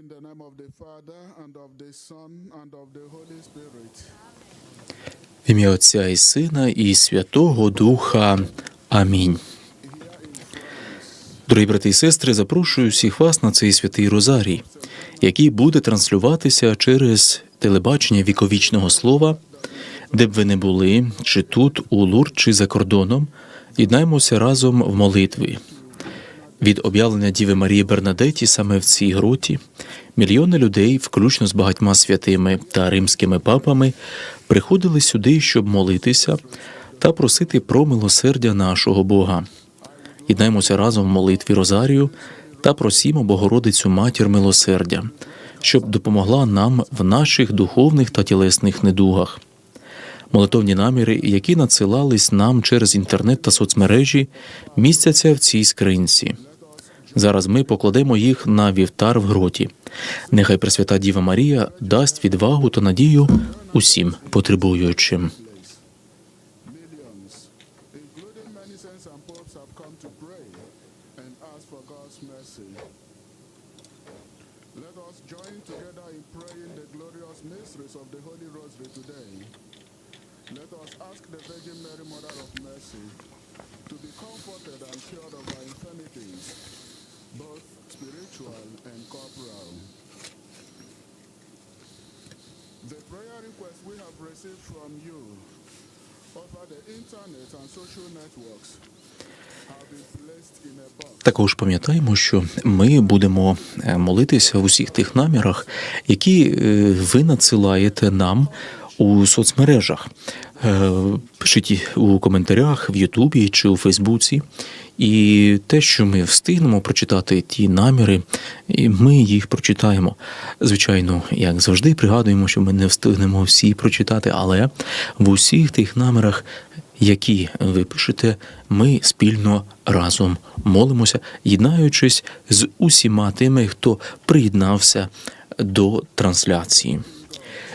In the name of the Father, and of the Son, and of the Holy Spirit. В ім'я Отця і Сина, і Святого Духа. Амінь. Дорогі брати і сестри, запрошую всіх вас на цей святий Розарій, який буде транслюватися через телебачення віковічного слова, де б ви не були, чи тут, у Лур, чи за кордоном, єднаймося разом в молитві. Від об'явлення Діви Марії Бернадеті саме в цій гроті мільйони людей, включно з багатьма святими та римськими папами, приходили сюди, щоб молитися та просити про милосердя нашого Бога. Єднаймося разом в молитві Розарію та просімо Богородицю Матір милосердя, щоб допомогла нам в наших духовних та тілесних недугах. Молитовні наміри, які надсилались нам через інтернет та соцмережі, містяться в цій скринці. Зараз ми покладемо їх на вівтар в гроті. Нехай Пресвята Діва Марія дасть відвагу та надію усім потребуючим. To be comforted and cured of our infirmities, both spiritual and corporal. The prayer requests we have received from you over the internet and social networks. Також пам'ятаємо, що ми будемо е, молитися в усіх тих намірах, які е, ви надсилаєте нам у соцмережах. Е, Пишіть у коментарях в Ютубі чи у Фейсбуці. І те, що ми встигнемо прочитати ті наміри, і ми їх прочитаємо. Звичайно, як завжди, пригадуємо, що ми не встигнемо всі прочитати, але в усіх тих намірах, які ви пишете, ми спільно разом молимося, єднаючись з усіма тими, хто приєднався до трансляції.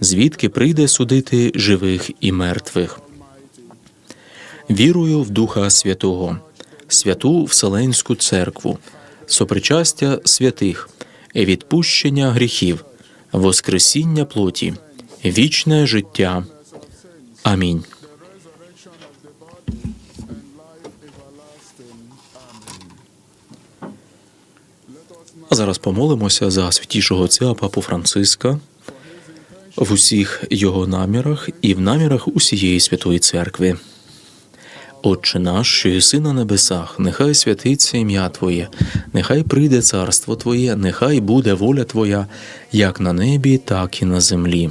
звідки прийде судити живих і мертвих. Вірую в Духа Святого, святу Вселенську церкву, сопричастя святих, відпущення гріхів, воскресіння плоті, вічне життя. Амінь. А зараз помолимося за святішого отця Папу Франциска в усіх його намірах і в намірах усієї святої церкви. Отче наш, що єси на небесах, нехай святиться ім'я Твоє, нехай прийде царство Твоє, нехай буде воля Твоя, як на небі, так і на землі.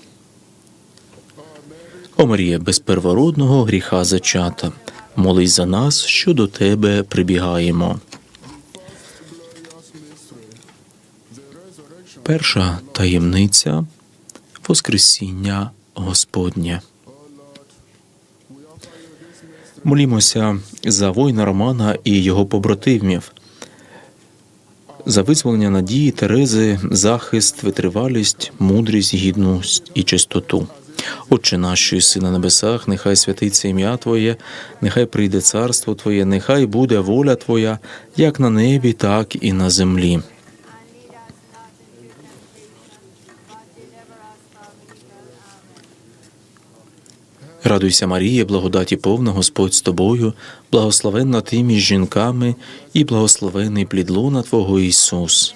О Марія, без первородного гріха зачата, молись за нас, що до Тебе прибігаємо. Перша таємниця Воскресіння Господнє. Молімося за воїна Романа і його побратимів, за визволення надії Терези, захист, витривалість, мудрість, гідність і чистоту. Отче наш, що на небесах, нехай святиться ім'я Твоє, нехай прийде царство Твоє, нехай буде воля Твоя, як на небі, так і на землі. Радуйся, Марія, благодаті повна Господь з тобою, благословенна ти між жінками, і благословений плід лона Твого Ісус.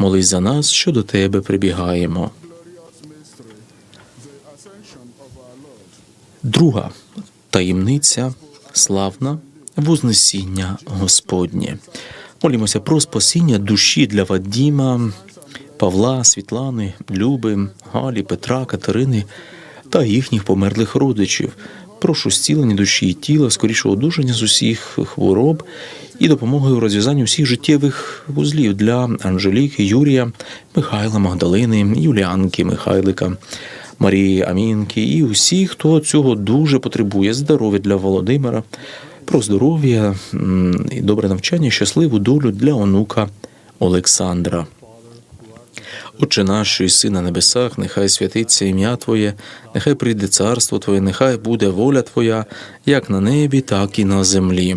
молись за нас, що до Тебе прибігаємо. Друга таємниця славна Вознесіння Господнє. Молімося про спасіння душі для Вадіма, Павла, Світлани, Люби, Галі, Петра, Катерини та їхніх померлих родичів. Прошу зцілення душі і тіла, скорішого одужання з усіх хвороб і допомоги у розв'язанні всіх життєвих вузлів для Анжеліки, Юрія, Михайла, Магдалини, Юліанки, Михайлика. Марії Амінки і усіх, хто цього дуже потребує. Здоров'я для Володимира, про здоров'я, і добре навчання, щасливу долю для онука Олександра. Отче наш, що єси на небесах, нехай святиться ім'я Твоє, нехай прийде царство Твоє, нехай буде воля Твоя, як на небі, так і на землі.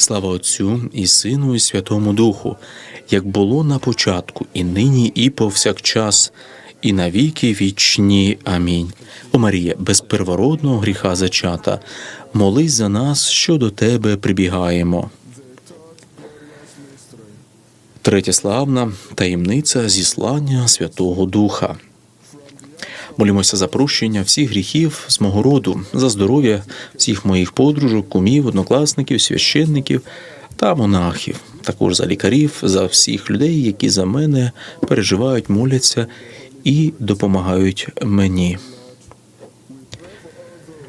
Слава Отцю і Сину, і Святому Духу, як було на початку, і нині, і повсякчас, і на віки вічні. Амінь. О Марія, без первородного гріха зачата, молись за нас, що до Тебе прибігаємо. Третя славна таємниця зіслання Святого Духа. Молімося за прощення всіх гріхів з мого роду, за здоров'я всіх моїх подружок, кумів, однокласників, священників та монахів, також за лікарів, за всіх людей, які за мене переживають, моляться і допомагають мені.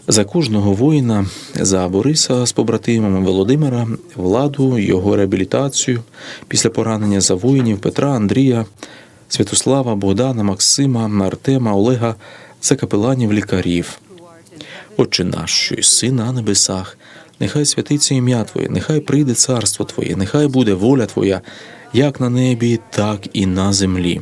За кожного воїна, за Бориса з побратимами Володимира, владу, його реабілітацію після поранення за воїнів Петра, Андрія, Святослава, Богдана, Максима, Артема, Олега, за капеланів лікарів. Отче наш, що сина на небесах, нехай святиться ім'я Твоє, нехай прийде царство Твоє, нехай буде воля Твоя, як на небі, так і на землі.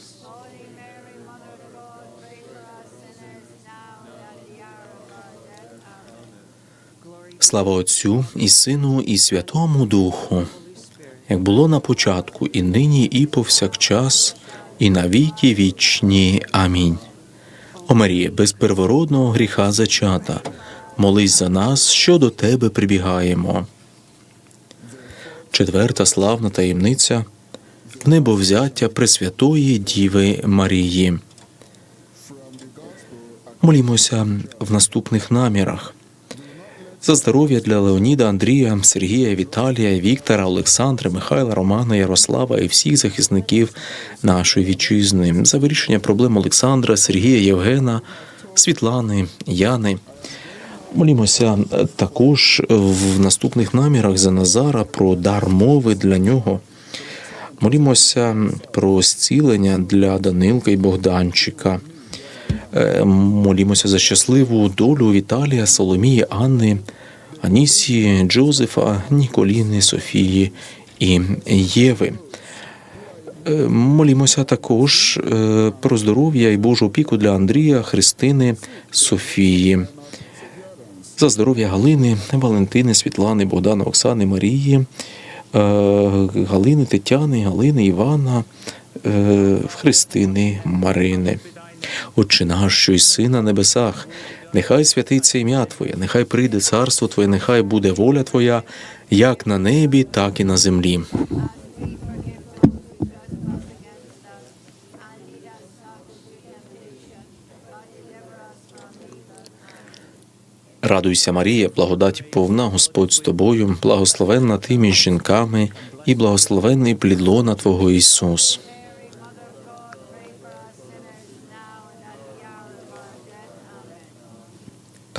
Слава Отцю і Сину, і Святому Духу, як було на початку, і нині, і повсякчас, і на віки вічні. Амінь. О Марія, без первородного гріха зачата, молись за нас, що до Тебе прибігаємо. Четверта славна таємниця в небовзяття Пресвятої Діви Марії. Молімося в наступних намірах. За здоров'я для Леоніда, Андрія, Сергія, Віталія, Віктора, Олександра, Михайла, Романа, Ярослава і всіх захисників нашої вітчизни, за вирішення проблем Олександра, Сергія, Євгена, Світлани, Яни. Молімося е, також в наступних намірах за Назара про дар мови для нього. Молімося про зцілення для Данилка і Богданчика. Е, Молімося за щасливу долю Віталія, Соломії, Анни, Анісії, Джозефа, Ніколіни, Софії і Єви. Е, Молімося також е, про здоров'я і Божу опіку для Андрія, Христини, Софії. За здоров'я Галини, Валентини, Світлани, Богдана, Оксани, Марії, Галини, Тетяни, Галини, Івана, Христини, Марини. Отче наш, що й син на небесах, нехай святиться ім'я Твоє, нехай прийде царство Твоє, нехай буде воля Твоя, як на небі, так і на землі. Радуйся, Марія, благодаті повна, Господь з тобою, благословенна ти між жінками, і благословенний плід лона Твого Ісус.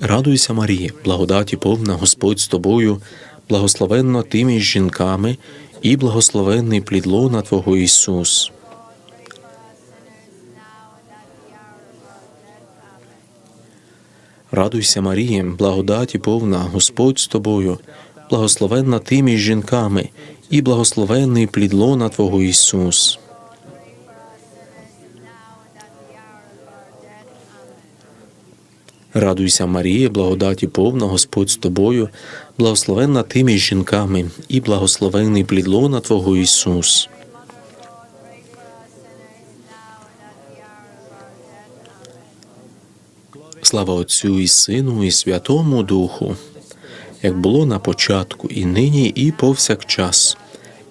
Радуйся, Марія, благодаті повна Господь з тобою, благословенна ти між жінками, і благословенний плід лона Твого Ісус. Радуйся, Марія, благодаті повна Господь з тобою, благословенна ти між жінками, і благословенний плід лона Твого Ісус. Радуйся, Марія, благодаті повна, Господь з тобою, благословенна ти між жінками, і благословенний плід лона Твого Ісус. Слава Отцю і Сину, і Святому Духу, як було на початку, і нині, і повсякчас,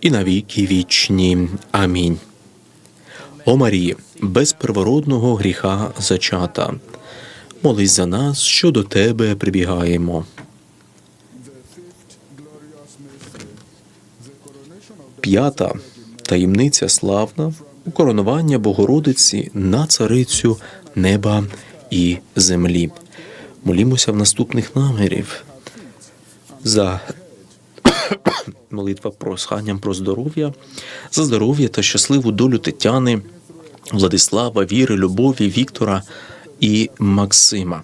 і на віки вічні. Амінь. О Марії, без первородного гріха зачата. Молись за нас, що до Тебе прибігаємо. П'ята таємниця славна укоронування Богородиці на царицю неба і землі. Молімося в наступних намірів за молитва просханням про здоров'я, за здоров'я та щасливу долю Тетяни, Владислава, Віри, Любові, Віктора і Максима.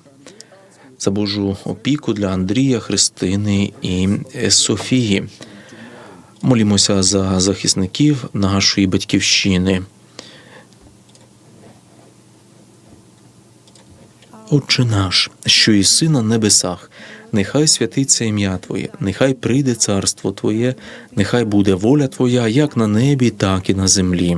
За Божу опіку для Андрія, Христини і Софії. Молімося за захисників нашої батьківщини. Отче наш, що єси на небесах, нехай святиться ім'я Твоє, нехай прийде царство Твоє, нехай буде воля Твоя, як на небі, так і на землі.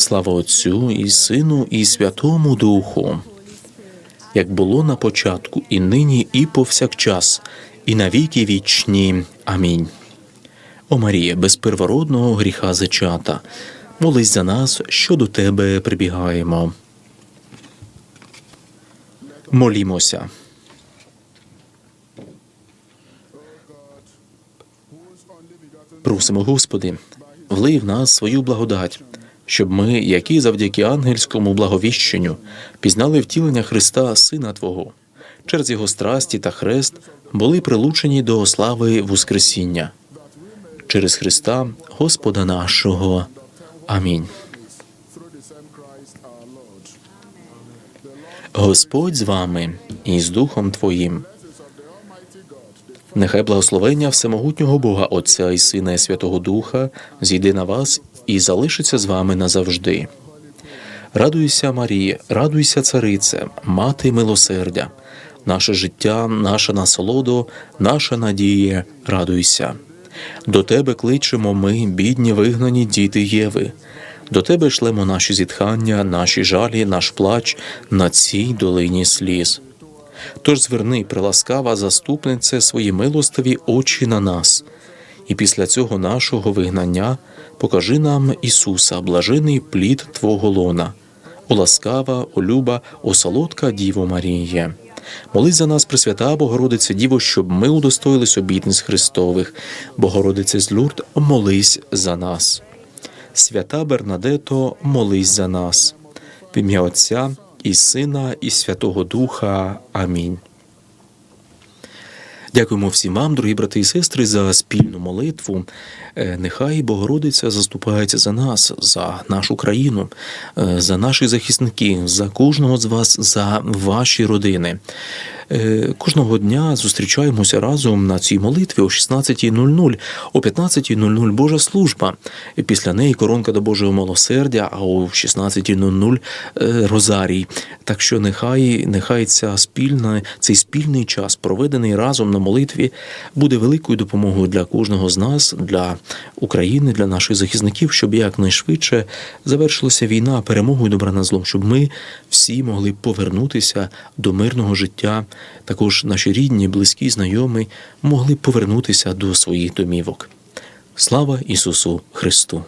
Слава Отцю і Сину, і Святому Духу, як було на початку, і нині, і повсякчас, і на віки вічні. Амінь. О Марія, без первородного гріха зачата, молись за нас, що до Тебе прибігаємо. Молімося. Просимо, Господи, влий в нас свою благодать, щоб ми, які завдяки ангельському благовіщенню, пізнали втілення Христа, Сина Твого, через Його страсті та хрест були прилучені до слави Воскресіння. Через Христа, Господа нашого. Амінь. Господь з вами і з Духом Твоїм. Нехай благословення всемогутнього Бога Отця і Сина і Святого Духа зійде на вас і залишиться з вами назавжди. Радуйся, Марія, радуйся, царице, мати милосердя, наше життя, наша насолодо, наша надія, радуйся. До тебе кличемо ми, бідні вигнані діти Єви. До тебе шлемо наші зітхання, наші жалі, наш плач на цій долині сліз. Тож зверни, приласкава заступнице, свої милостиві очі на нас, і після цього нашого вигнання покажи нам Ісуса, блажений плід Твого лона, о ласкава, о люба, о солодка Діво Маріє. Молись за нас, Пресвята Богородице Діво, щоб ми удостоїлись обітниць Христових. Богородице з Люрд, молись за нас. Свята Бернадето, молись за нас. В ім'я Отця і Сина, і Святого Духа. Амінь. Дякуємо всім вам, дорогі брати і сестри, за спільну молитву. Е, Нехай Богородиця заступається за нас, за нашу країну, е, за наших захисників, за кожного з вас, за ваші родини. Е, Кожного дня зустрічаємося разом на цій молитві о 16.00, о 15.00 Божа служба. Після неї коронка до Божого милосердя, а о 16.00 е, Розарій. Так що нехай, нехай ця спільна, цей спільний час, проведений разом на молитві, буде великою допомогою для кожного з нас, для України, для наших захисників, щоб якнайшвидше завершилася війна перемогою добра над злом, щоб ми всі могли повернутися до мирного життя. Також наші рідні, близькі, знайомі могли повернутися до своїх домівок. Слава Ісусу Христу!